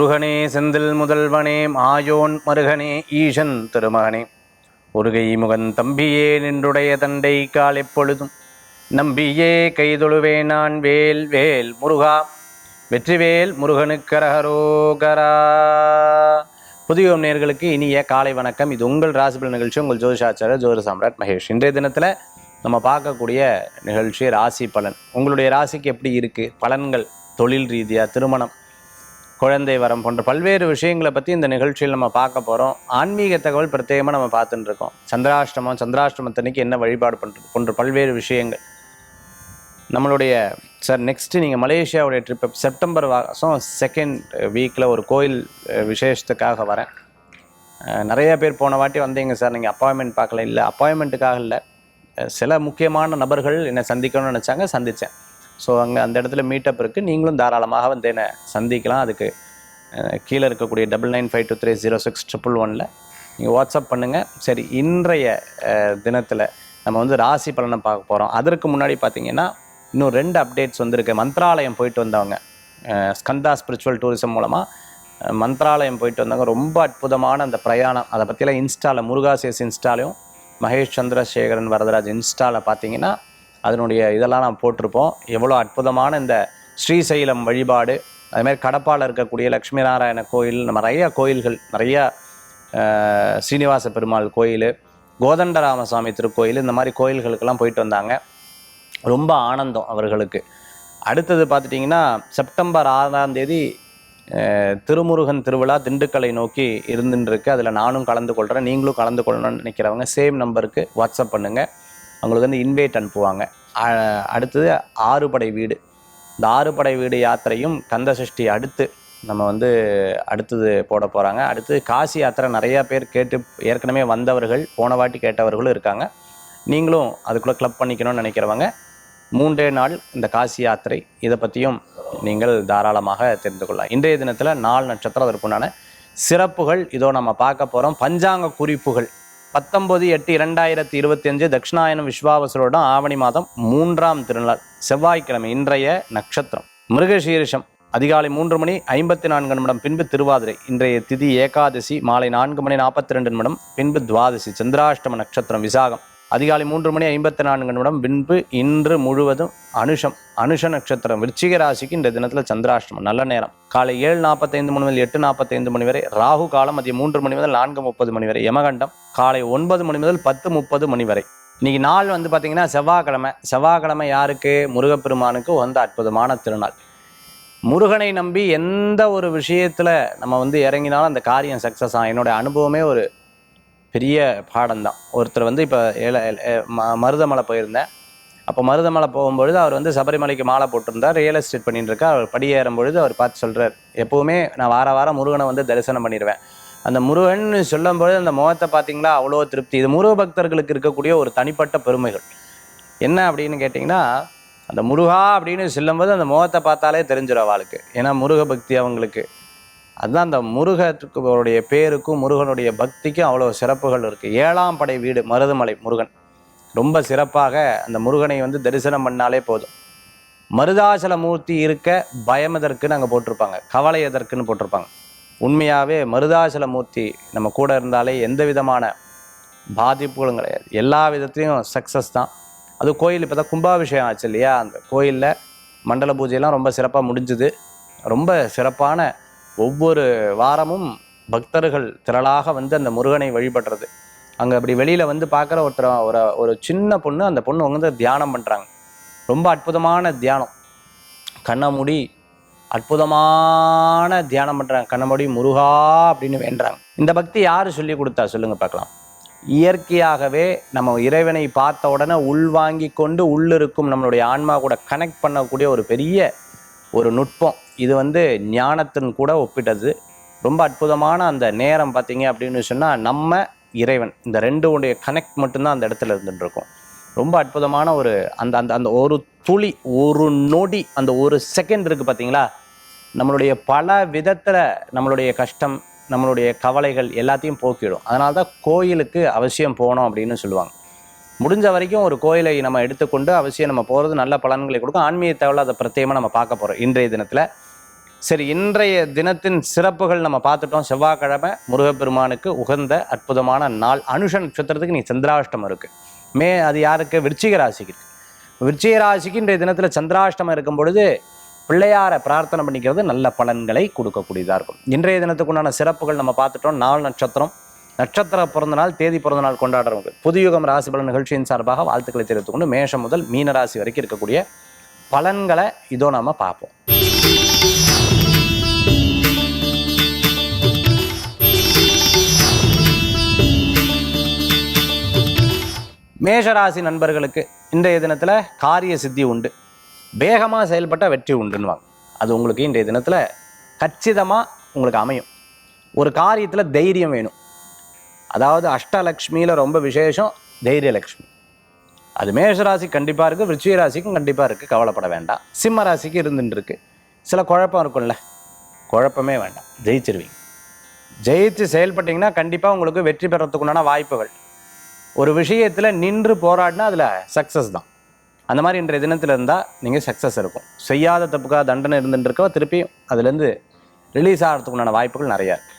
முருகனே செந்தில் முதல்வனே மாயோன் மருகனே ஈசன் திருமகனே. முருகை முகன் தம்பியே நின்றுடைய தண்டை கால் எப்பொழுதும். நம்பியே கைதொழுவே நான் வேல் வேல் முருகா. வெற்றிவேல் முருகனுக்கரகரோகரா புதிய நேர்களுக்கு இனிய காலை வணக்கம். இது உங்கள் ராசிபல் நிகழ்ச்சி. உங்கள் ஜோதிஷாச்சாரர் ஜோதி சாம்ராட் மகேஷ். இன்றைய தினத்தில் நம்ம பார்க்கக்கூடிய நிகழ்ச்சி ராசி பலன் உங்களுடைய ராசிக்கு எப்படி இருக்குது பலன்கள் தொழில் ரீதியாக திருமணம் குழந்தை வரம் போன்ற பல்வேறு விஷயங்களை பற்றி இந்த நிகழ்ச்சியில் நம்ம பார்க்க போகிறோம் ஆன்மீக தகவல் பிரத்யேகமாக நம்ம பார்த்துட்டு இருக்கோம். சந்திராஷ்டமம் சந்திராஷ்டமத்தன்னைக்கு என்ன வழிபாடு பண்ணுறது போன்ற பல்வேறு விஷயங்கள். நம்மளுடைய சார் நெக்ஸ்ட்டு நீங்கள் மலேசியாவுடைய ட்ரிப் செப்டம்பர் மாதம் செகண்ட் வீக்கில் ஒரு கோயில் விசேஷத்துக்காக வரேன். நிறையா நிறைய பேர் போன வாட்டி வந்தீங்க சார். நீங்கள் அப்பாயின்மெண்ட் பார்க்கல இல்லை அப்பாயின்மெண்ட்டுக்காக இல்லை. சில முக்கியமான நபர்கள் என்னை சந்திக்கணும்னு நினச்சாங்க சந்தித்தேன் ஸோ அங்கே அந்த இடத்துல மீட்டப் இருக்குது நீங்களும் தாராளமாக வந்து என்னை சந்திக்கலாம். அதுக்கு கீழே இருக்கக்கூடிய double nine five two three zero six triple ஒனில் நீங்கள் வாட்ஸ்அப் பண்ணுங்கள் சரி இன்றைய தினத்தில் நம்ம வந்து ராசி பலனை பார்க்க போகிறோம் அதற்கு முன்னாடி பார்த்தீங்கன்னா இன்னும் ரெண்டு அப்டேட்ஸ் வந்திருக்கு. மந்த்ராலயம் போயிட்டு வந்தவங்க ஸ்கந்தா ஸ்பிரிச்சுவல் டூரிசம் மூலமாக மந்த்ராலயம் போயிட்டு வந்தவங்க ரொம்ப அற்புதமான அந்த பிரயாணம். அதை பற்றிலாம் இன்ஸ்டாவில் முருகாசேஸ் இன்ஸ்டாலையும் மகேஷ் சந்திரசேகரன் வரதராஜ் இன்ஸ்டாவில் பார்த்தீங்கன்னா அதனுடைய இதெல்லாம் நான் போட்டிருப்போம். எவ்வளோ அற்புதமான இந்த ஸ்ரீசைலம் வழிபாடு. அதுமாதிரி கடப்பாவில் இருக்கக்கூடிய லக்ஷ்மி நாராயண கோயில் நிறைய கோயில்கள் நிறையா ஸ்ரீனிவாச சீனிவாச பெருமாள் கோயில் கோதண்டராமசாமி திருக்கோயில் இந்த மாதிரி கோயில்களுக்கெல்லாம் போயிட்டு வந்தாங்க. ரொம்ப ஆனந்தம் அவர்களுக்கு. அடுத்தது பார்த்துட்டிங்கன்னா செப்டம்பர் ஆறாம் தேதி திருமுருகன் திருவிழா திண்டுக்கலை நோக்கி இருந்துட்டுருக்கு அதில் நானும் கலந்து கொள்கிறேன் நீங்களும் கலந்து கொள்ளணும்னு நினைக்கிறவங்க சேம் நம்பருக்கு வாட்ஸ்அப் பண்ணுங்கள் அவங்களுக்கு வந்து இன்வைட் அனுப்புவாங்க. அடுத்தது ஆறுபடை வீடு. இந்த ஆறுபடை வீடு யாத்திரையும் கந்த சஷ்டி அடுத்து நம்ம வந்து அடுத்தது போட போகிறாங்க அடுத்து காசி யாத்திரை நிறையா பேர் கேட்டு ஏற்கனவே வந்தவர்கள் போன வாட்டி கேட்டவர்களும் இருக்காங்க. நீங்களும் அதுக்குள்ளே கிளப் பண்ணிக்கணும்னு நினைக்கிறவங்க மூன்றே நாள் இந்த காசி யாத்திரை. இதை பற்றியும் நீங்கள் தாராளமாக தெரிந்து கொள்ளலாம். இன்றைய தினத்தில் நாலு நட்சத்திரம் அதற்குண்டான சிறப்புகள் இதோ நம்ம பார்க்க போகிறோம் பஞ்சாங்க குறிப்புகள். பத்தொம்பது எட்டு இரண்டாயிரத்தி இருபத்தி அஞ்சு தட்சிணாயனம் விஸ்வாவசரோடம் ஆவணி மாதம் மூன்றாம் திருநாள் செவ்வாய்க்கிழமை இன்றைய நட்சத்திரம். மிருகசீரிஷம் அதிகாலை மூன்று மணி ஐம்பத்தி நான்கு நிமிடம் பின்பு திருவாதிரை இன்றைய திதி ஏகாதசி மாலை நான்கு மணி நாற்பத்தி ரெண்டு நிமிடம் பின்பு துவாதசி சந்திராஷ்டம நட்சத்திரம் விசாகம். அதிகாலை மூன்று மணி ஐம்பத்தி நான்கு நிமிடம் பின்பு இன்று முழுவதும் அனுஷம் அனுஷ நட்சத்திரம் விருச்சிக ராசிக்கு இந்த தினத்தில் சந்திராஷ்டமம். நல்ல நேரம். காலை ஏழு நாற்பத்தைந்து மணி முதல் எட்டு நாற்பத்தைந்து மணி வரை ராகு காலம் மதியம் மூன்று மணி முதல் நான்கு முப்பது மணி வரை யமகண்டம் காலை ஒன்பது மணி முதல் பத்து முப்பது மணி வரை. இன்னைக்கு நாள் வந்து பார்த்திங்கன்னா செவ்வாய்க்கிழமை. செவ்வாய்க்கிழமை யாருக்கு? முருகப்பெருமானுக்கு வந்த அற்புதமான திருநாள். முருகனை நம்பி எந்த ஒரு விஷயத்தில் நம்ம வந்து இறங்கினாலும் அந்த காரியம் சக்ஸஸ் ஆகும் என்னோட அனுபவமே ஒரு பெரிய பாடம் தான் ஒருத்தர் வந்து இப்போ ஏல ம- மருதமலை போயிருந்தேன். அப்போ மருதமலை போகும்பொழுது அவர் வந்து சபரிமலைக்கு மாலை போட்டிருந்தார் ரியல் எஸ்டேட் பண்ணிட்டு இருக்கார். அவர் படியேறும் பொழுது அவர் பார்த்து சொல்கிறார் எப்போவுமே நான் வார வாரம் முருகனை வந்து தரிசனம் பண்ணிடுவேன் அந்த முருகன் சொல்லும்பொழுது அந்த முகத்தை பார்த்தீங்களா அவ்வளோ திருப்தி. இது முருக பக்தர்களுக்கு இருக்கக்கூடிய ஒரு தனிப்பட்ட பெருமைகள். என்ன அப்படின்னு கேட்டிங்கன்னா அந்த முருகா அப்படின்னு சொல்லும்போது அந்த முகத்தை பார்த்தாலே தெரிஞ்சிடும் அவளுக்கு. ஏன்னா முருக பக்தி அவங்களுக்கு. அதுதான் அந்த முருகத்துக்குடைய பேருக்கும் முருகனுடைய பக்திக்கும் அவ்வளோ சிறப்புகள் இருக்குது ஏழாம் படை வீடு மருதமலை முருகன். ரொம்ப சிறப்பாக அந்த முருகனை வந்து தரிசனம் பண்ணாலே போதும். மருதாசல மூர்த்தி இருக்க பயம் எதற்குன்னு அங்கே போட்டிருப்பாங்க. கவலை எதற்குன்னு போட்டிருப்பாங்க. உண்மையாகவே மருதாசல மூர்த்தி நம்ம கூட இருந்தாலே எந்த விதமான பாதிப்புகளும் கிடையாது. எல்லா விதத்துலையும் சக்ஸஸ் தான். அது கோயில் இப்போ தான் கும்பாபிஷேகம் ஆச்சு இல்லையா? அந்த கோயிலில் மண்டல பூஜையெல்லாம் ரொம்ப சிறப்பாக முடிஞ்சுது. ரொம்ப சிறப்பான ஒவ்வொரு வாரமும் பக்தர்கள் திரளாக வந்து அந்த முருகனை வழிபடுறது. அங்கே அப்படி வெளியில் வந்து பார்க்குற ஒருத்தர் ஒரு ஒரு சின்ன பொண்ணு அந்த பொண்ணு வந்து தியானம் பண்ணுறாங்க ரொம்ப அற்புதமான தியானம். கண்ணை மூடி அற்புதமான தியானம் பண்ணுறாங்க கண்ணை மூடி முருகா அப்படின்னு வேண்டுறாங்க. இந்த பக்தி யார் சொல்லி கொடுத்தா சொல்லுங்க பார்க்கலாம். இயற்கையாகவே நம்ம இறைவனை பார்த்த உடனே உள்வாங்கி கொண்டு உள்ளிருக்கும் நம்மளுடைய ஆன்மா கூட கனெக்ட் பண்ணக்கூடிய ஒரு பெரிய ஒரு நுட்பம். இது வந்து ஞானத்தின் கூட ஒப்பிட்டது. ரொம்ப அற்புதமான அந்த நேரம் பார்த்தீங்க அப்படின்னு சொன்னால் நம்ம இறைவன் இந்த ரெண்டு உடைய கனெக்ட் மட்டும்தான் அந்த இடத்துல இருந்துட்டுருக்கோம். ரொம்ப அற்புதமான ஒரு அந்த அந்த அந்த ஒரு துளி ஒரு நொடி அந்த ஒரு செகண்ட் இருக்குது பார்த்தீங்களா? நம்மளுடைய பல விதத்தில் நம்மளுடைய கஷ்டம் நம்மளுடைய கவலைகள் எல்லாத்தையும் போக்கிடும். அதனால தான் கோயிலுக்கு அவசியம் போகணும் அப்படின்னு சொல்லுவாங்க. முடிஞ்ச வரைக்கும் ஒரு கோயிலை நம்ம எடுத்துக்கொண்டு அவசியம் நம்ம போகிறது நல்ல பலன்களை கொடுக்கும். ஆன்மீக அதை பிரத்யேகமாக நம்ம பார்க்க போகிறோம் இன்றைய தினத்தில். சரி இன்றைய தினத்தின் சிறப்புகள் நம்ம பார்த்துட்டோம். செவ்வாய்க்கிழமை முருகப்பெருமானுக்கு உகந்த அற்புதமான நாள். அனுஷ நட்சத்திரத்துக்கு நீ சந்திராஷ்டமம் இருக்கு. மே அது யாருக்கு? விருச்சிக ராசிக்கு. விருச்சிக ராசிக்கு இன்றைய தினத்தில் சந்திராஷ்டமம் இருக்கும் பொழுது பிள்ளையாரை பிரார்த்தனை பண்ணிக்கிறது நல்ல பலன்களை கொடுக்கக்கூடியதாக இருக்கும். இன்றைய தினத்துக்குண்டான சிறப்புகள் நம்ம பார்த்துட்டோம். நாள் நட்சத்திரம். நட்சத்திர பிறந்த நாள் தேதி பிறந்த நாள் கொண்டாடுறவங்க. புதுயுகம் ராசி பலன் நிகழ்ச்சியின் சார்பாக வாழ்த்துக்களை தெரிவித்துக்கொண்டு மேஷம் முதல் மீன ராசி வரைக்கும் இருக்கக்கூடிய பலன்களை இதோ நம்ம பார்ப்போம். மேஷராசி நண்பர்களுக்கு இன்றைய தினத்தில் காரிய சித்தி உண்டு. வேகமாக செயல்பட்ட வெற்றி உண்டுன்னுவாங்க. அது உங்களுக்கு இன்றைய தினத்தில் கச்சிதமாக உங்களுக்கு அமையும். ஒரு காரியத்தில் தைரியம் வேணும். அதாவது அஷ்டலக்ஷ்மியில் ரொம்ப விசேஷம் தைரியலக்ஷ்மி. அது மேஷராசி கண்டிப்பாக இருக்குது விருச்சிக ராசிக்கும் கண்டிப்பாக இருக்குது கவலைப்பட வேண்டாம். சிம்ம ராசிக்கு இருந்துட்டுருக்கு. சில குழப்பம் இருக்கும்ல. குழப்பமே வேண்டாம். ஜெயிச்சிருவீங்க. ஜெயிச்சு செயல்பட்டீங்கன்னா கண்டிப்பாக உங்களுக்கு வெற்றி பெறத்துக்குண்டான வாய்ப்புகள். ஒரு விஷயத்தில் நின்று போராடினா அதில் சக்ஸஸ் தான். அந்த மாதிரி இன்றைய தினத்தில் இருந்தால் நீங்கள் சக்ஸஸ் இருக்கும். செய்யாத தப்புக்காக தண்டனை இருந்துட்டுருக்கோ திருப்பியும் அதுலேருந்து ரிலீஸ் ஆகிறதுக்குண்டான வாய்ப்புகள் நிறையா இருக்குது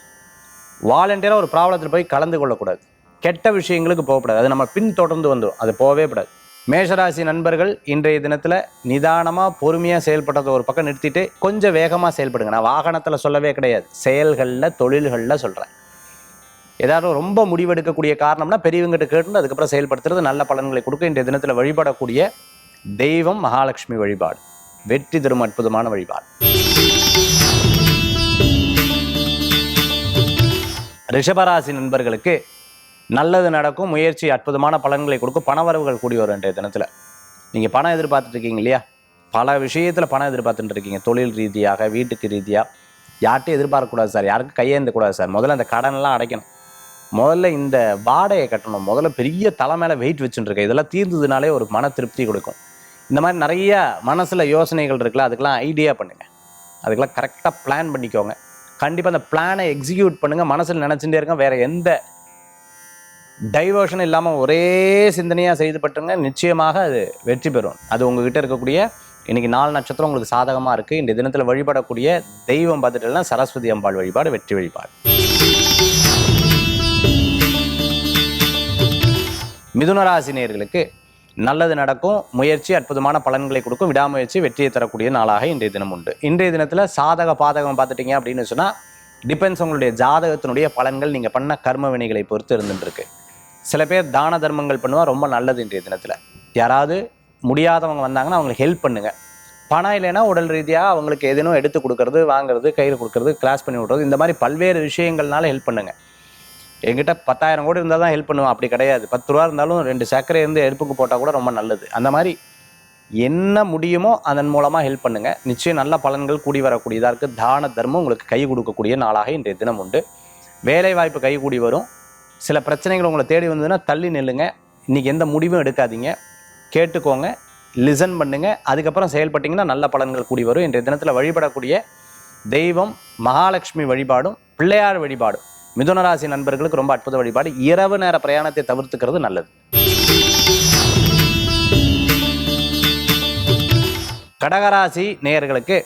வாலண்டியராக ஒரு ப்ராப்ளத்தில் போய் கலந்து கொள்ளக்கூடாது. கெட்ட விஷயங்களுக்கு போகக்கூடாது. அது நம்ம பின் தொடர்ந்து வந்துடும் அது போகவே கூடாது. மேஷராசி நண்பர்கள் இன்றைய தினத்தில் நிதானமாக பொறுமையாக செயல்படுறத ஒரு பக்கம் நிறுத்திட்டு கொஞ்சம் வேகமாக செயல்படுங்க. நான் வாகனத்தில் சொல்லவே கிடையாது. செயல்களில் தொழில்களில் சொல்கிறேன் ஏதாவது ரொம்ப முடிவெடுக்கக்கூடிய காரணம்னா பெரியவங்ககிட்ட கேட்டு அதுக்கப்புறம் செயல்படுத்துறது நல்ல பலன்களை கொடுக்க இன்றைய தினத்தில் வழிபடக்கூடிய தெய்வம் மகாலட்சுமி வழிபாடு. வெற்றி தரும் அற்புதமான வழிபாடு. ரிஷபராசி நண்பர்களுக்கு நல்லது நடக்கும் முயற்சி அற்புதமான பலன்களை கொடுக்கும் பணவரவுகள் கூடி வரும் இன்றைய தினத்தில். நீங்கள் பணம் எதிர்பார்த்துட்டு இருக்கீங்க இல்லையா? பல விஷயத்தில் பணம் எதிர்பார்த்துட்டு இருக்கீங்க. தொழில் ரீதியாக வீட்டுக்கு ரீதியாக யார்கிட்டையும் எதிர்பார்க்கக்கூடாது சார். யாருக்கும் கையேந்தக்கூடாது சார். முதல்ல அந்த கடனெல்லாம் அடைக்கணும். முதல்ல இந்த வாடகையை கட்டணும். முதல்ல பெரிய தலை மேலே வெயிட் வச்சுட்டுருக்கேன் இதெல்லாம் தீர்ந்ததுனாலே ஒரு மன திருப்தி கொடுக்கும். இந்த மாதிரி நிறைய மனசில் யோசனைகள் இருக்குல்ல அதுக்கெல்லாம் ஐடியா பண்ணுங்கள் அதுக்கெல்லாம் கரெக்டாக பிளான் பண்ணிக்கோங்க. கண்டிப்பாக அந்த பிளானை எக்ஸிக்யூட் பண்ணுங்கள் மனசில் நினச்சிட்டே இருங்க. வேறு எந்த டைவர்ஷன் இல்லாமல் ஒரே சிந்தனையாக செய்துபட்டுங்க நிச்சயமாக அது வெற்றி பெறும். அது உங்ககிட்ட இருக்கக்கூடிய இன்றைக்கி நாலு நட்சத்திரம் உங்களுக்கு சாதகமாக இருக்குது இந்த தினத்தில் வழிபடக்கூடிய தெய்வம் பார்த்துட்டுலாம் சரஸ்வதி அம்பாள் வழிபாடு வெற்றி வழிபாடு. மிதுன நல்லது நடக்கும் முயற்சி அற்புதமான பலன்களை கொடுக்கும் விடாமுயற்சி வெற்றியை தரக்கூடிய நாளாக இன்றைய தினம் உண்டு. இன்றைய தினத்தில் சாதக பாதகம் பார்த்துட்டீங்க அப்படின்னு சொன்னால் டிபெண்ட்ஸ் உங்களுடைய ஜாதகத்தினுடைய பலன்கள் நீங்கள் பண்ண கர்ம வினைகளை பொறுத்து இருந்துட்டுருக்கு. சில பேர் தான தர்மங்கள் பண்ணுவா ரொம்ப நல்லது இன்றைய தினத்தில். யாராவது முடியாதவங்க வந்தாங்கன்னா அவங்களுக்கு ஹெல்ப் பண்ணுங்கள் பணம் இல்லைன்னா உடல் ரீதியாக அவங்களுக்கு எதனும் எடுத்து கொடுக்கறது வாங்குறது கையில் கொடுக்கறது கிளாஸ் பண்ணி விட்றது இந்த மாதிரி பல்வேறு விஷயங்கள்னால ஹெல்ப் பண்ணுங்கள் என்கிட்ட பத்தாயிரம் கோடி இருந்தால் தான் ஹெல்ப் பண்ணுவேன். அப்படி கிடையாது. பத்து ரூபா இருந்தாலும் ரெண்டு சர்க்கரை இருந்து எடுப்புக்கு போட்டால் கூட ரொம்ப நல்லது. அந்த மாதிரி என்ன முடியுமோ அதன் மூலமாக ஹெல்ப் பண்ணுங்கள் நிச்சயம் நல்ல பலன்கள் கூடி வரக்கூடியதாக இருக்குது தான தர்மம் உங்களுக்கு கை கொடுக்கக்கூடிய நாளாக இன்றைய தினம் உண்டு. வேலை வாய்ப்பு கை கூடி வரும். சில பிரச்சனைகள் உங்களை தேடி வந்ததுன்னா தள்ளி நில்லுங்க. இன்றைக்கி எந்த முடிவும் எடுக்காதீங்க. கேட்டுக்கோங்க. லிசன் பண்ணுங்கள் அதுக்கப்புறம் செயல்பட்டிங்கன்னா நல்ல பலன்கள் கூடி வரும். இன்றைய தினத்தில் வழிபடக்கூடிய தெய்வம் மகாலட்சுமி வழிபாடும் பிள்ளையார் வழிபாடும். மிதுனராசி நண்பர்களுக்கு ரொம்ப அற்புத வழிபாடு. இரவு நேர பிரயாணத்தை தவிர்த்துக்கிறது நல்லது. கடகராசி நேயர்களுக்கு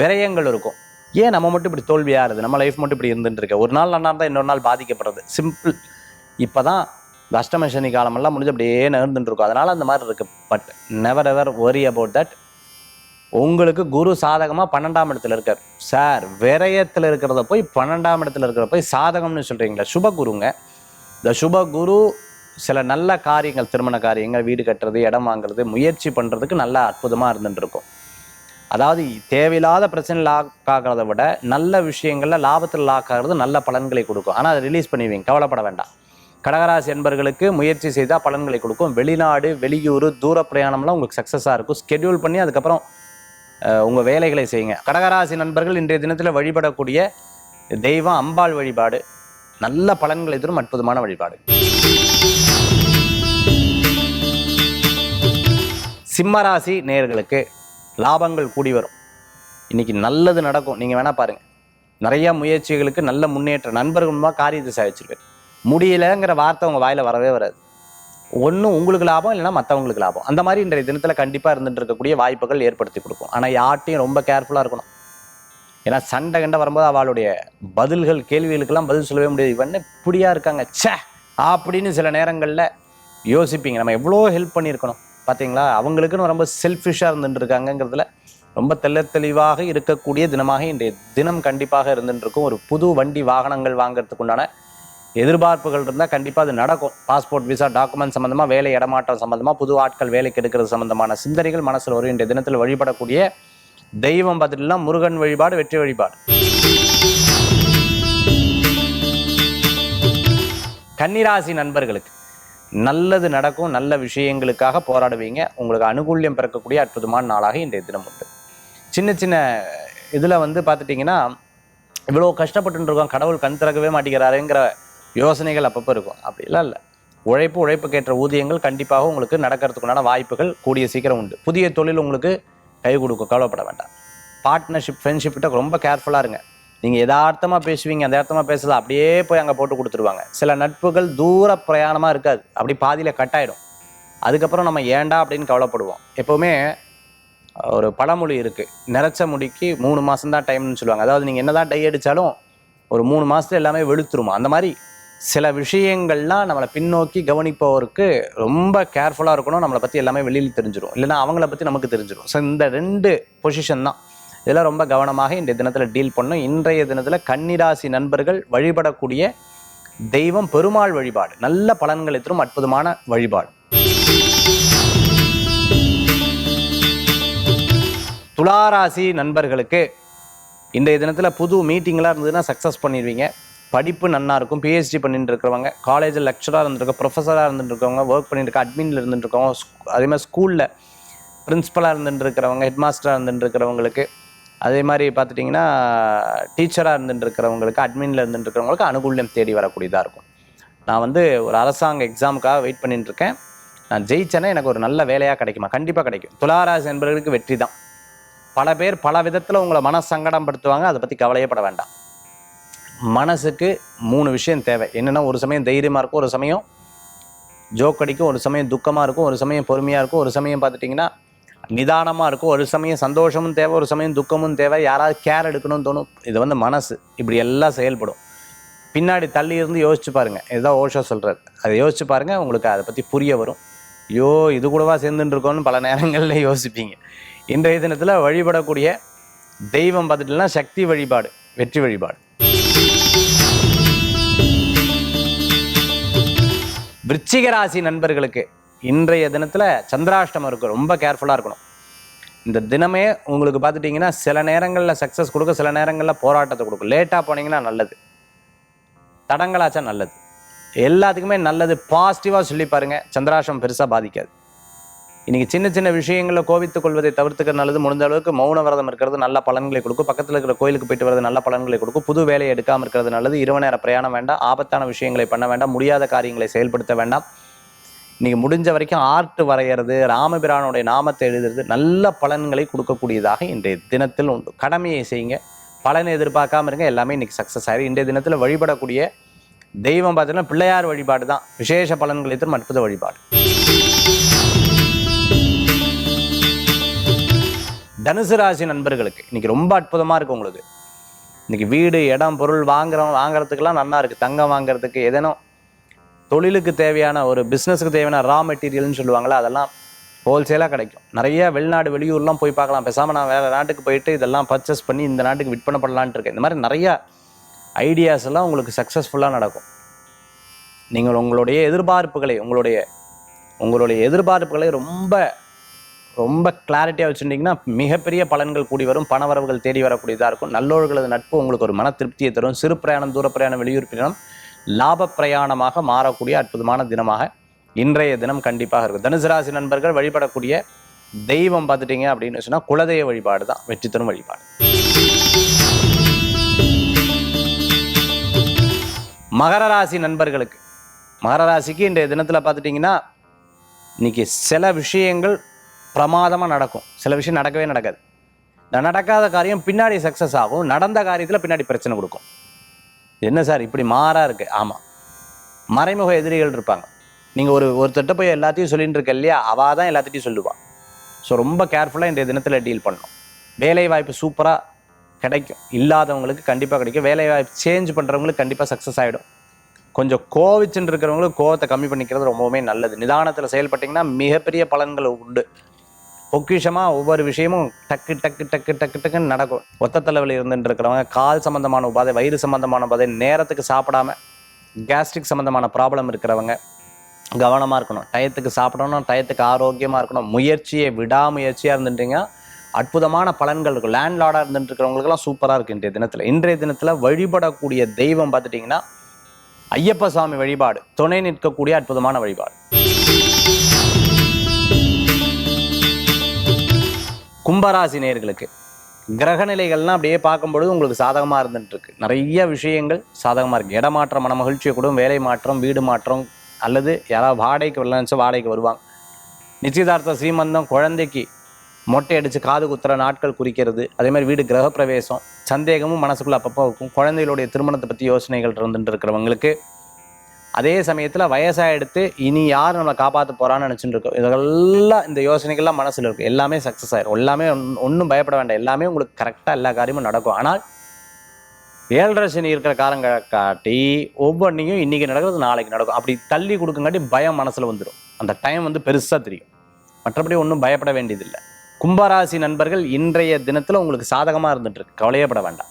விரயங்கள் இருக்கும். ஏன் நம்ம மட்டும் இப்படி தோல்வியாகிறது நம்ம லைஃப் மட்டும் இப்படி இருந்துட்டு இருக்கு. ஒரு நாள் நல்லா இருந்தால் இன்னொரு நாள் பாதிக்கப்படுறது. சிம்பிள் இப்போ தான் இந்த அஷ்டம சனி காலமெல்லாம் முடிஞ்சு அப்படியே நேர்ந்துட்டு இருக்கும். அதனால் அந்த மாதிரி இருக்குது but never ever worry about that உங்களுக்கு குரு சாதகமாக பன்னெண்டாம் இடத்துல இருக்கார். சார் விரயத்தில் இருக்கிறத போய் பன்னெண்டாம் இடத்துல இருக்கிற போய் சாதகம்னு சொல்கிறீங்களா சுப குருங்க. இந்த சுபகுரு சில நல்ல காரியங்கள் திருமண காரியங்கள் வீடு கட்டுறது இடம் வாங்குறது முயற்சி பண்ணுறதுக்கு நல்லா அற்புதமாக இருந்துருக்கும் அதாவது தேவையில்லாத பிரச்சனை லாக் ஆகிறத விட நல்ல விஷயங்களில் லாபத்தில் லாக் ஆகிறது நல்ல பலன்களை கொடுக்கும். ஆனால் அதை ரிலீஸ் பண்ணிடுவீங்க கவலைப்பட வேண்டாம். கடகராசி என்பர்களுக்கு முயற்சி செய்தால் பலன்களை கொடுக்கும். வெளிநாடு வெளியூர் தூர பிரயாணம்லாம் உங்களுக்கு சக்ஸஸாக இருக்கும். ஸ்கெடியூல் பண்ணி அதுக்கப்புறம் உங்கள் உங்க வேலைகளை செய்யுங்க. கடகராசி நண்பர்கள் இன்றைய தினத்தில் வழிபடக்கூடிய தெய்வம் அம்பாள் வழிபாடு. நல்ல பலன்களை தரும் அற்புதமான வழிபாடு. சிம்மராசி நேயர்களுக்கு லாபங்கள் கூடி வரும். இன்னைக்கு நல்லது நடக்கும். நீங்கள் வேணா பாருங்க. நிறைய முயற்சிகளுக்கு நல்ல முன்னேற்ற நண்பர்கள் மூலமாக காரியத்தை சாதிச்சிருவேன் முடியலைங்கிற வார்த்தை உங்கள் வாயில வரவே வராது. ஒன்றும் உங்களுக்கு லாபம் இல்லைன்னா மற்றவங்களுக்கு லாபம். அந்த மாதிரி இன்றைய தினத்தில் கண்டிப்பாக இருந்துட்டு இருக்கக்கூடிய வாய்ப்புகள் ஏற்படுத்தி கொடுக்கும். ஆனால் யார்ட்டையும் ரொம்ப கேர்ஃபுல்லாக இருக்கணும். ஏன்னா சண்டை கண்டை வரும்போது அவளுடைய பதில்கள் கேள்விகளுக்கெல்லாம் பதில் சொல்லவே முடியாது. இவன் இப்படியா இருக்காங்க? ச்சே! அப்படின்னு சில நேரங்களில் யோசிப்பீங்க. நம்ம எவ்வளோ ஹெல்ப் பண்ணியிருக்கணும்? பார்த்தீங்களா அவங்களுக்குன்னு ரொம்ப செல்ஃபிஷாக இருந்துட்டு இருக்காங்கங்கிறதுல ரொம்ப தெள்ள தெளிவாக இருக்கக்கூடிய தினமாக இன்றைய தினம் கண்டிப்பாக இருந்துட்டு இருக்கும் ஒரு புது வண்டி வாகனங்கள் வாங்கிறதுக்குண்டான எதிர்பார்ப்புகள் இருந்தால் கண்டிப்பாக அது நடக்கும். பாஸ்போர்ட் விசா டாக்குமெண்ட் சம்மந்தமாக வேலை இடமாற்றம் சம்மந்தமாக புது ஆட்கள் வேலைக்கு எடுக்கிறது சம்மந்தமான சிந்தனைகள் மனசில் வரும். இன்றைய தினத்தில் வழிபடக்கூடிய தெய்வம் பார்த்துட்டுனா முருகன் வழிபாடு வெற்றி வழிபாடு. கன்னிராசி நண்பர்களுக்கு நல்லது நடக்கும் நல்ல விஷயங்களுக்காக போராடுவீங்க. உங்களுக்கு அனுகூல்யம் பிறக்கக்கூடிய அற்புதமான நாளாக இன்றைய தினம் உண்டு. சின்ன சின்ன இதில் வந்து பார்த்துட்டிங்கன்னா இவ்வளோ கஷ்டப்பட்டு இருக்கோம். கடவுள் கண் திறக்கவே மாட்டேங்கிறாருங்கிற யோசனைகள் அப்பப்போ இருக்கும். அப்படிலாம் இல்லை. உழைப்பு உழைப்புக்கேற்ற ஊதியங்கள் கண்டிப்பாக உங்களுக்கு நடக்கிறதுக்குண்டான வாய்ப்புகள் கூடிய சீக்கிரம் உண்டு. புதிய தொழில் உங்களுக்கு கை கொடுக்கும். கவலைப்பட வேண்டாம். பார்ட்னர்ஷிப் ஃப்ரெண்ட்ஷிப்கிட்ட ரொம்ப கேர்ஃபுல்லாக இருங்க. நீங்கள் எதார்த்தமாக பேசுவீங்க அந்த அர்த்தமாக பேசலாம் அப்படியே போய் அங்கே போட்டு கொடுத்துருவாங்க. சில நட்புகள் தூர பிரயாணமாக இருக்காது. அப்படி பாதியில் கட் ஆகிடும் அதுக்கப்புறம் நம்ம ஏண்டா அப்படின்னு கவலைப்படுவோம். எப்போவுமே ஒரு பழமொழி இருக்குது நிறச்ச முடிக்கு மூணு மாதம் தான் டைம்னு சொல்லுவாங்க. அதாவது நீங்கள் என்னதான் டை அடித்தாலும் ஒரு மூணு மாதத்துல எல்லாமே வெளுத்துருமா? அந்த மாதிரி சில விஷயங்கள்லாம் நம்மளை பின்னோக்கி கவனிப்பவருக்கு ரொம்ப கேர்ஃபுல்லாக இருக்கணும். நம்மளை பற்றி எல்லாமே வெளியில் தெரிஞ்சிடும் இல்லைன்னா அவங்கள பற்றி நமக்கு தெரிஞ்சிடும் ஸோ இந்த ரெண்டு பொசிஷன் தான். இதெல்லாம் ரொம்ப கவனமாக இன்றைய தினத்தில் டீல் பண்ணும் இன்றைய தினத்தில் கன்னிராசி நண்பர்கள் வழிபடக்கூடிய தெய்வம் பெருமாள் வழிபாடு. நல்ல பலன்களை தரும் அற்புதமான வழிபாடு. துளாராசி நண்பர்களுக்கு இன்றைய தினத்தில் புது மீட்டிங்லாம் இருந்ததுன்னா சக்ஸஸ் பண்ணிடுவீங்க. படிப்பு நன்னா இருக்கும். பிஹெச்டி பண்ணிட்டு இருக்கிறவங்க காலேஜில் லெக்சராக இருந்திருக்க ப்ரொஃபஸராக இருந்துட்டு இருக்கவங்க ஒர்க் பண்ணிட்டு இருக்க அட்மினில் இருந்துட்டு இருக்கவங்க அதே மாதிரி ஸ்கூலில் பிரின்ஸிபலாக இருந்துட்டு இருக்கிறவங்க ஹெட் மாஸ்டராக இருந்துட்டு இருக்கிறவங்களுக்கு அதே மாதிரி பார்த்துட்டிங்கன்னா டீச்சராக இருந்துட்டு இருக்கிறவங்களுக்கு அட்மினில் இருந்துட்டு இருக்கிறவங்களுக்கு அனுகூல்யம் தேடி வரக்கூடியதாக இருக்கும். நான் வந்து ஒரு அரசாங்க எக்ஸாமுக்காக வெயிட் பண்ணிட்டு இருக்கேன் நான் ஜெயிச்சேன்னா எனக்கு ஒரு நல்ல வேலையாக கிடைக்குமா? கண்டிப்பாக கிடைக்கும். துளாராசி என்பவர்களுக்கு வெற்றி தான் பல பேர் பல விதத்தில் உங்களை மன சங்கடம் படுத்துவாங்க அதை பற்றி கவலையப்பட வேண்டாம். மனசுக்கு மூணு விஷயம் தேவை. என்னென்னா ஒரு சமயம் தைரியமாக இருக்கும் ஒரு சமயம் ஜோக் அடிக்கும் ஒரு சமயம் துக்கமாக இருக்கும் ஒரு சமயம் பொறுமையாக இருக்கும் ஒரு சமயம் பார்த்துட்டிங்கன்னா நிதானமாக இருக்கும். ஒரு சமயம் சந்தோஷமும் தேவை ஒரு சமயம் துக்கமும் தேவை. யாராவது கேர் எடுக்கணும்னு தோணும் இது வந்து மனசு. இப்படி எல்லாம் செயல்படும். பின்னாடி தள்ளி இருந்து யோசிச்சு பாருங்கள் இதுதான் ஓஷோ சொல்கிறார் அதை யோசிச்சு பாருங்கள் உங்களுக்கு அதை பற்றி புரிய வரும். ஐயோ இது கூடவா சேர்ந்துட்டுருக்கோம்னு பல நேரங்களில் யோசிப்பீங்க. இன்றைய தினத்தில் வழிபடக்கூடிய தெய்வம் பார்த்துட்டுனா சக்தி வழிபாடு வெற்றி வழிபாடு. விருச்சிகராசி நண்பர்களுக்கு இன்றைய தினத்தில் சந்திராஷ்டமம் இருக்கும் ரொம்ப கேர்ஃபுல்லாக இருக்கணும். இந்த தினமே உங்களுக்கு பார்த்துட்டிங்கன்னா சில நேரங்களில் சக்ஸஸ் கொடுக்கும் சில நேரங்களில் போராட்டத்தை கொடுக்கும். லேட்டாக போனீங்கன்னா நல்லது. தடங்களாச்சா நல்லது. எல்லாத்துக்குமே நல்லது. பாசிட்டிவாக சொல்லி பாருங்க. சந்திராஷ்டம் பெருசாக பாதிக்காது. இன்றைக்கி சின்ன சின்ன விஷயங்களில் கோவித்துக் கொள்வதை தவிர்த்துக்க நல்லது. முடிந்த அளவுக்கு மௌன விரதம் இருக்கிறது நல்ல பலன்களை கொடுக்கும். பக்கத்தில் இருக்கிற கோயிலுக்கு போயிட்டு வரது நல்ல பலன்களை கொடுக்கும். புது வேலையை எடுக்காமல் இருக்கிறது நல்லது. இரவு நேர பிரயாணம் வேண்டாம். ஆபத்தான விஷயங்களை பண்ண வேண்டாம். முடியாத காரியங்களை செயல்படுத்த வேண்டாம். இன்றைக்கி முடிஞ்ச வரைக்கும் ஆர்ட் வரைகிறது ராமபிரானுடைய நாமத்தை எழுதுறது நல்ல பலன்களை கொடுக்கக்கூடியதாக இன்றைய தினத்தில் உண்டு. கடமையை செய்யுங்க. பலனை எதிர்பார்க்காம இருங்க. எல்லாமே இன்றைக்கி சக்ஸஸ் ஆயிரும். இன்றைய தினத்தில் வழிபடக்கூடிய தெய்வம் பார்த்தீங்கன்னா பிள்ளையார் வழிபாடு தான் விசேஷ பலன்களை தரும் அற்புத வழிபாடு. தனுசு ராசி நண்பர்களுக்கு. இன்னைக்கு ரொம்ப அற்புதமாக இருக்கு உங்களுக்கு. இன்னைக்கு வீடு இடம் பொருள் வாங்குறோம் வாங்குறதுக்கெல்லாம் நல்லா இருக்குது தங்கம் வாங்குறதுக்கு எதனோ தொழிலுக்கு தேவையான ஒரு பிஸ்னஸுக்கு தேவையான ரா மெட்டீரியல்னு சொல்லுவாங்களா அதெல்லாம் ஹோல்சேலாக கிடைக்கும். நிறைய வெளிநாடு வெளியூர்லாம் போய் பார்க்கலாம். பேசாமல் நான் வேறு நாட்டுக்கு போயிட்டு இதெல்லாம் பர்ச்சேஸ் பண்ணி இந்த நாட்டுக்கு விற்பனை பண்ணலான்ட்டு இருக்கேன். இந்த மாதிரி நிறைய ஐடியாஸ் எல்லாம் உங்களுக்கு சக்ஸஸ்ஃபுல்லாக நடக்கும். நீங்கள் உங்களுடைய எதிர்பார்ப்புகளை உங்களுடைய உங்களுடைய எதிர்பார்ப்புகளை ரொம்ப ரொம்ப கிளாரிட்டியாக வச்சுருந்தீங்கன்னா மிகப்பெரிய பலன்கள் கூடி வரும். பணவரவுகள் தேடி வரக்கூடியதாக இருக்கும். நல்லோர்களது நட்பு உங்களுக்கு ஒரு மன திருப்தியை தரும். சிறு பிரயாணம் தூர பிரயாணம் வெளியூர் பிரயாணம் லாப பிரயாணமாக மாறக்கூடிய அற்புதமான தினமாக இன்றைய தினம் கண்டிப்பாக இருக்கும். தனுசு ராசி நண்பர்கள் வழிபடக்கூடிய தெய்வம் பார்த்துட்டீங்க அப்படின்னு சொன்னால் குலதெய்வ வழிபாடு தான். வெற்றி தரும் வழிபாடு. மகர ராசி நண்பர்களுக்கு மகர ராசிக்கு இன்றைய தினத்தில் பார்த்துட்டிங்கன்னா இன்னைக்கு சில விஷயங்கள் பிரமாதமாக நடக்கும். சில விஷயம் நடக்கவே நடக்காது. நடக்காத காரியம் பின்னாடி சக்ஸஸ் ஆகும். நடந்த காரியத்தில் பின்னாடி பிரச்சனை கொடுக்கும். என்ன சார்? இப்படி மாறாக இருக்கு. ஆமாம் மறைமுக எதிரிகள் இருப்பாங்க. நீங்கள் ஒரு ஒருத்தட்ட போய் எல்லாத்தையும் சொல்லிட்டு இருக்க இல்லையா? அவள் தான் எல்லாத்திட்டையும் சொல்லுவாள் ஸோ ரொம்ப கேர்ஃபுல்லாக இன்றைய தினத்தில் டீல் பண்ணணும். வேலை வாய்ப்பு சூப்பராக கிடைக்கும். இல்லாதவங்களுக்கு கண்டிப்பாக கிடைக்கும். வேலை வாய்ப்பு சேஞ்ச் பண்ணுறவங்களுக்கு கண்டிப்பாக சக்ஸஸ் ஆகிடும் கொஞ்சம் கோவிச்சுட்டு இருக்கிறவங்களுக்கு கோவத்தை கம்மி பண்ணிக்கிறது ரொம்பவுமே நல்லது. நிதானத்தில் செயல்பட்டிங்கன்னா மிகப்பெரிய பலன்கள் உண்டு. பொக்கிஷமாக ஒவ்வொரு விஷயமும் டக்கு டக்கு டக்கு டக்கு டக்குன்னு நடக்கும். ஒத்த தலைவலி இருந்துட்டு இருக்கிறவங்க கால் சம்மந்தமான உபாதை வயிறு சம்மந்தமான உபாதை நேரத்துக்கு சாப்பிடாம கேஸ்ட்ரிக் சம்மந்தமான ப்ராப்ளம் இருக்கிறவங்க கவனமாக இருக்கணும். டயத்துக்கு சாப்பிடணும் டயத்துக்கு ஆரோக்கியமாக இருக்கணும். முயற்சியை விடாமுயற்சியாக இருந்துட்டீங்கன்னா அற்புதமான பலன்கள் இருக்கும். லேண்ட்லார்டாக இருந்துட்டு இருக்கிறவங்களுக்குலாம் சூப்பராக இருக்குது இன்றைய தினத்தில். இன்றைய தினத்தில் வழிபடக்கூடிய தெய்வம் பார்த்துட்டிங்கன்னா ஐயப்ப சாமி வழிபாடு துணை நிற்கக்கூடிய அற்புதமான வழிபாடு. கும்பராசி நேயர்களுக்கு கிரகநிலைகள்லாம் அப்படியே பார்க்கும்பொழுது உங்களுக்கு சாதகமாக இருந்துட்டுருக்கு. நிறைய விஷயங்கள் சாதகமாக இருக்குது இடமாற்றம் மன மகிழ்ச்சியை கூட வேலை மாற்றம் வீடு மாற்றம் அல்லது யாராவது வாடகைக்கு வரலன்னு வாடகைக்கு வருவாங்க. நிச்சயதார்த்த சீமந்தம் குழந்தைக்கு மொட்டை அடித்து காது குத்துற நாட்கள் குறிக்கிறது. அதேமாதிரி வீடு கிரகப்பிரவேசம் சந்தேகமும் மனசுக்குள்ளே அப்பப்போ இருக்கும். குழந்தைகளுடைய திருமணத்தை பற்றி யோசனைகள் இருந்துட்டு இருக்கிறவங்களுக்கு அதே சமயத்தில் வயசாக எடுத்து இனி யார் நம்மளை காப்பாற்ற போகிறான்னு நினச்சிட்டு இருக்கோம். இதெல்லாம் இந்த யோசனைகள்லாம் மனசில் இருக்கும் எல்லாமே சக்ஸஸ் ஆயிரும். எல்லாமே ஒன்றும் பயப்பட வேண்டாம். எல்லாமே உங்களுக்கு கரெக்டாக எல்லா காரியமும் நடக்கும். ஆனால் ஏழரை சனி இருக்கிற காலங்களை காட்டி ஒவ்வொன்றையும் இன்றைக்கி நடக்கிறது நாளைக்கு நடக்கும். அப்படி தள்ளி கொடுக்கங்காட்டி பயம் மனசில் வந்துடும் அந்த டைம் வந்து பெருசாக தெரியும். மற்றபடி ஒன்றும் பயப்பட வேண்டியதில்லை. கும்பராசி நண்பர்கள் இன்றைய தினத்தில் உங்களுக்கு சாதகமாக இருந்துட்டு இருக்கு. கவலையப்பட வேண்டாம்.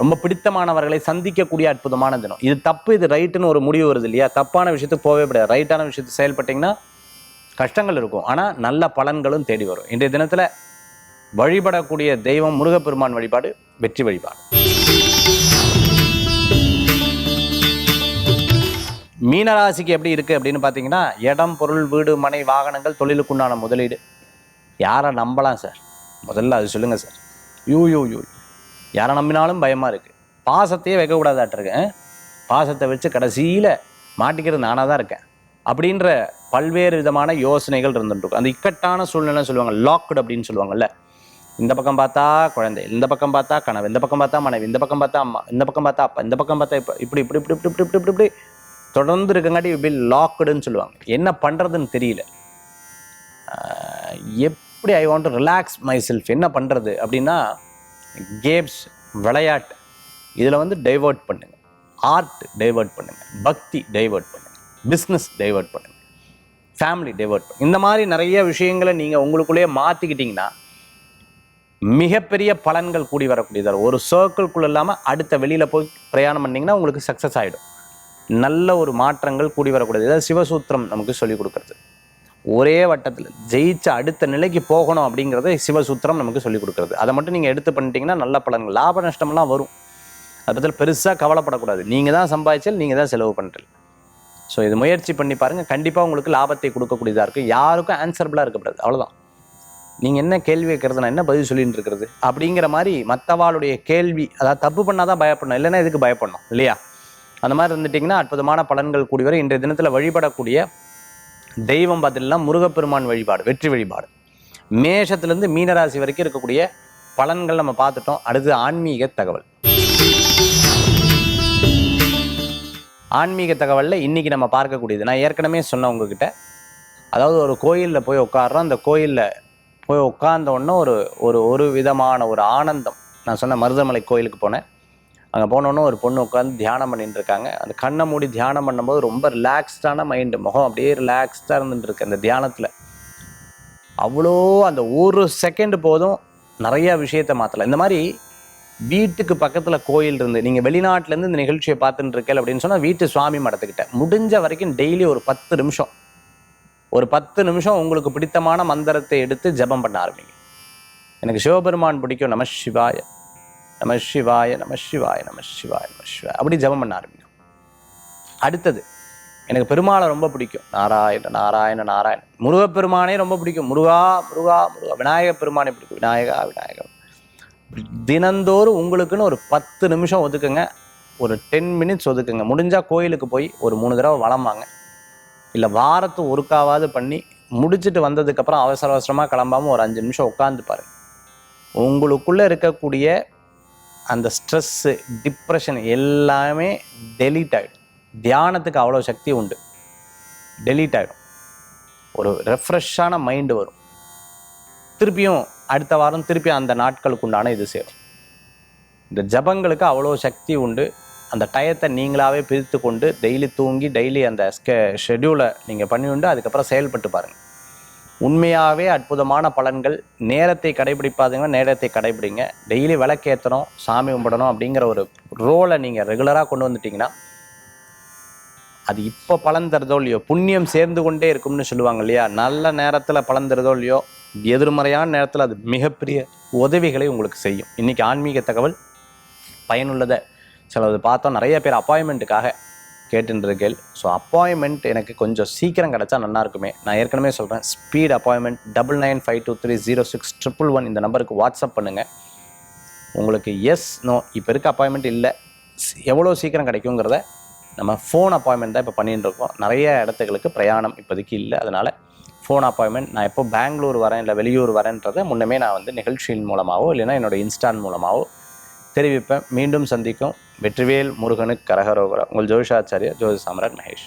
ரொம்ப பிடித்தமானவர்களை சந்திக்கக்கூடிய அற்புதமான தினம். இது தப்பு இது ரைட்டுன்னு ஒரு முடிவு வருது இல்லையா? தப்பான விஷயத்துக்கு போகவே கூடாது ரைட்டான விஷயத்துக்கு செயல்பட்டிங்கன்னா கஷ்டங்கள் இருக்கும். ஆனால் நல்ல பலன்களும் தேடி வரும். இன்றைய தினத்தில் வழிபடக்கூடிய தெய்வம் முருகப்பெருமான் வழிபாடு வெற்றி வழிபாடு. மீனராசிக்கு எப்படி இருக்குது அப்படின்னு பார்த்தீங்கன்னா இடம் பொருள் வீடு மனை வாகனங்கள் தொழிலுக்குண்டான முதலீடு. யாரை நம்பலாம் சார்? முதல்ல அது சொல்லுங்கள் சார். யூ யூ யூ யாரை நம்பினாலும் பயமாக இருக்குது பாசத்தையே வைக்கக்கூடாதாட்டிருக்கேன் பாசத்தை வச்சு கடைசியில் மாட்டிக்கிறது நானாக தான் இருக்கேன். அப்படின்ற பல்வேறு விதமான யோசனைகள் இருந்துட்டுருக்கும் அந்த இக்கட்டான சூழ்நிலை சொல்லுவாங்க லாக்டு அப்படின்னு சொல்லுவாங்கல்ல. இந்த பக்கம் பார்த்தா குழந்தை இந்த பக்கம் பார்த்தா கனவு இந்த பக்கம் பார்த்தா மனைவி இந்த பக்கம் பார்த்தா அம்மா இந்த பக்கம் பார்த்தா அப்பா இந்த பக்கம் பார்த்தா இப்போ இப்படி இப்படி இப்படி இப்படி இப்படி இப்படி இப்படி தொடர்ந்து இருக்கங்காட்டி பில் லாக்டுன்னு சொல்லுவாங்க. என்ன பண்ணுறதுன்னு தெரியல. எப்படி I want to relax myself என்ன பண்ணுறது அப்படின்னா கேம்ஸ் விளையாட்டு இதில் வந்து டைவர்ட் பண்ணுங்க. ஆர்ட் டைவர்ட் பண்ணுங்க. பக்தி டைவர்ட் பண்ணுங்க. பிஸ்னஸ் டைவர்ட் பண்ணுங்க. ஃபேமிலி டைவர்ட் இந்த மாதிரி நிறைய விஷயங்களை நீங்கள் உங்களுக்குள்ளேயே மாற்றிக்கிட்டிங்கன்னா மிகப்பெரிய பலன்கள் கூடி வரக்கூடியதாக ஒரு சர்க்கிள்குள்ள இல்லாமல் அடுத்த வெளியில் போய் பிரயாணம் பண்ணிங்கன்னா உங்களுக்கு சக்ஸஸ் ஆகிடும் நல்ல ஒரு மாற்றங்கள் கூடி வரக்கூடியது. இதாவது சிவசூத்திரம் நமக்கு சொல்லிக் கொடுக்குறது. ஒரே வட்டத்தில் ஜெயிச்ச அடுத்த நிலைக்கு போகணும் அப்படிங்கிறத சிவசூத்திரம் நமக்கு சொல்லிக் கொடுக்குறது. அதை மட்டும் நீங்கள் எடுத்து பண்ணிட்டீங்கன்னா நல்ல பலன்கள். லாப நஷ்டம்லாம் வரும். அதை பற்றி பெருசாக கவலைப்படக்கூடாது. நீங்கள் தான் சம்பாதிச்சால் நீங்கள் தான் செலவு பண்ணுறீங்க ஸோ இது முயற்சி பண்ணி பாருங்கள் கண்டிப்பாக உங்களுக்கு லாபத்தை கொடுக்கக்கூடியதாக இருக்குது யாருக்கும் ஆன்சரபிளாக இருக்கக்கூடாது அவ்வளோதான் நீங்கள் என்ன கேள்வி கேட்குறது நான் என்ன பதில் சொல்லிட்டு இருக்கிறது அப்படிங்கிற மாதிரி மற்றவாளுடைய கேள்வி அதாவது தப்பு பண்ணால் தான் பயப்படணும். இல்லைன்னா இதுக்கு பயப்படணும்? இல்லையா? அந்த மாதிரி இருந்துட்டிங்கன்னா அற்புதமான பலன்கள் கூடி வரை இன்றைய தினத்தில் வழிபடக்கூடிய தெய்வம் பார்த்தீங்கன்னா முருகப்பெருமான் வழிபாடு வெற்றி வழிபாடு. மேஷத்துலேருந்து மீனராசி வரைக்கும் இருக்கக்கூடிய பலன்கள் நம்ம பார்த்துட்டோம். அடுத்து ஆன்மீக தகவல். ஆன்மீக தகவலில் இன்றைக்கி நம்ம பார்க்கக்கூடியது நான் ஏற்கனவே சொன்னேன் உங்ககிட்ட அதாவது ஒரு கோயிலில் போய் உட்காடுறோம் அந்த கோயிலில் போய் உட்கார்ந்த உடனே ஒரு ஒரு ஒரு விதமான ஒரு ஆனந்தம். நான் சொன்ன மருதமலை கோயிலுக்கு போனேன். அங்கே போனோன்னே ஒரு பொண்ணு உட்காந்து தியானம் பண்ணிட்டு இருக்காங்க. அந்த கண்ணை மூடி தியானம் பண்ணும்போது ரொம்ப ரிலாக்ஸ்டான மைண்டு முகம் அப்படியே ரிலாக்ஸ்டாக இருந்துட்டு இருக்கு அந்த தியானத்தில். அவ்வளோ அந்த ஒரு செகண்ட் போதும் நிறையா விஷயத்தை மாற்றலாம் இந்த மாதிரி வீட்டுக்கு பக்கத்தில் கோயில் இருந்து நீங்கள் வெளிநாட்டிலேருந்து இந்த நிகழ்ச்சியை பார்த்துட்டு இருக்கேன் அப்படின்னு சொன்னால் வீட்டு சுவாமி மடத்துக்கிட்ட. முடிஞ்ச வரைக்கும் டெய்லி ஒரு பத்து நிமிஷம். ஒரு பத்து நிமிஷம் உங்களுக்கு பிடித்தமான மந்திரத்தை எடுத்து ஜெபம் பண்ண ஆரம்பிங்க. எனக்கு சிவபெருமான் பிடிக்கும் நம சிவாய. நம சிவாய நம சிவாய நம சிவாய நம சிவாய. அப்படி ஜெபம் பண்ண ஆரம்பிக்கும். அடுத்தது எனக்கு பெருமாளை ரொம்ப பிடிக்கும். நாராயண நாராயண நாராயண. முருகப்பெருமானே ரொம்ப பிடிக்கும். முருகா முருகா முருகா. விநாயக பெருமானே பிடிக்கும். விநாயகா விநாயகா. தினந்தோறும் உங்களுக்குன்னு ஒரு பத்து நிமிஷம் ஒதுக்குங்க. ஒரு டென் மினிட்ஸ் ஒதுக்குங்க. முடிஞ்சால் கோயிலுக்கு போய் ஒரு மூணு தடவை வலம் வாங்க. இல்லை வாரத்து ஒருக்காவது பண்ணி முடிச்சுட்டு வந்ததுக்கப்புறம் அவசர அவசரமாக கிளம்பாமல் ஒரு அஞ்சு நிமிஷம் உட்காந்து பாருங்க. உங்களுக்குள்ளே இருக்கக்கூடிய அந்த ஸ்ட்ரெஸ்ஸு டிப்ரெஷன் எல்லாமே டெலீட் ஆகிடும் தியானத்துக்கு அவ்வளோ சக்தி உண்டு. டெலீட் ஆகிடும் ஒரு ரெஃப்ரெஷ்ஷான மைண்டு வரும். திருப்பியும் அடுத்த வாரம் திருப்பி அந்த நாட்களுக்கு உண்டான இது சேரும். இந்த ஜபங்களுக்கு அவ்வளோ சக்தி உண்டு. அந்த டயத்தை நீங்களாகவே பிரித்து கொண்டு டெய்லி தூங்கி டெய்லி அந்த ஸ்கெ ஷெட்யூலை நீங்கள் பண்ணி உண்டு அதுக்கப்புறம் செயல்பட்டு பாருங்கள் உண்மையாகவே அற்புதமான பலன்கள். நேரத்தை கடைபிடிப்பாதுங்க நேரத்தை கடைபிடிங்க. டெய்லி விளக்கேற்றணும் சாமி கும்பிடணும் அப்படிங்கிற ஒரு ரோலை நீங்கள் ரெகுலராக கொண்டு வந்துட்டீங்கன்னா அது இப்போ பலன் தருதோ இல்லையோ புண்ணியம் சேர்ந்து கொண்டே இருக்கும்னு சொல்லுவாங்க இல்லையா? நல்ல நேரத்தில் பலன் தருதோ இல்லையோ எதிர்மறையான நேரத்தில் அது மிகப்பெரிய உதவிகளை உங்களுக்கு செய்யும். இன்றைக்கி ஆன்மீக தகவல் பயனுள்ளதை. சிலது பார்த்தோம் நிறைய பேர் அப்பாயின்மெண்ட்டுக்காக கேட்டுருக்கேள் ஸோ அப்பாயின்மெண்ட் எனக்கு கொஞ்சம் சீக்கிரம் கிடச்சா நல்லா இருக்குமே. நான் ஏற்கனவே சொல்கிறேன் speed appointment double nine five two three zero six triple one இந்த நம்பருக்கு வாட்ஸ்அப் பண்ணுங்கள் உங்களுக்கு எஸ் நோ இப்போ இருக்க அப்பாயின்மெண்ட் இல்லை. எவ்வளோ சீக்கிரம் கிடைக்குங்கிறத நம்ம ஃபோன் அப்பாயின்மெண்ட் தான் இப்போ பண்ணிட்டு இருக்கோம். நிறைய இடத்துகளுக்கு பிரயாணம் இப்போதைக்கு இல்லை. அதனால் ஃபோன் அப்பாயின்மெண்ட் நான் எப்போ பெங்களூர் வரேன் இல்லை வெளியூர் வரேன்றதை முன்னமே நான் வந்து நிகழ்ச்சியின் மூலமாகவோ இல்லைனா என்னோட இன்ஸ்டான் மூலமாகவோ தெரிவிப்பேன். மீண்டும் சந்திக்கும். வெற்றிவேல் முருகனுக்கு கரகரோகரா உங்கள் ஜோதிஷாச்சாரியா ஜோதி சாம்ராட் மகேஷ்.